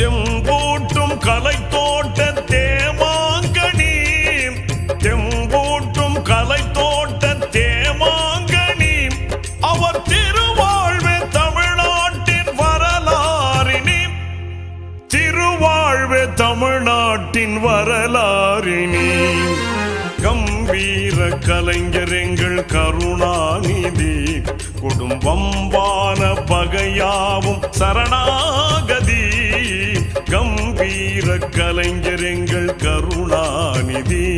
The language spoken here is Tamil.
தெம்பூட்டும் கலை தோட்ட தேமாங்கனி தெம்பூட்டும் கலை தோட்ட தேமாங்கனி அவர் திருவாழ்வே தமிழ்நாட்டின் வரலாறினி. திருவாழ்வே தமிழ்நாட்டின் வரலாறினி. கம்பீர கலைஞர் எங்கள் கருணாநிதி. குடும்பம்பான பகையாவும் சரணா வீர கலைஞர் எங்கள் கருணாநிதி.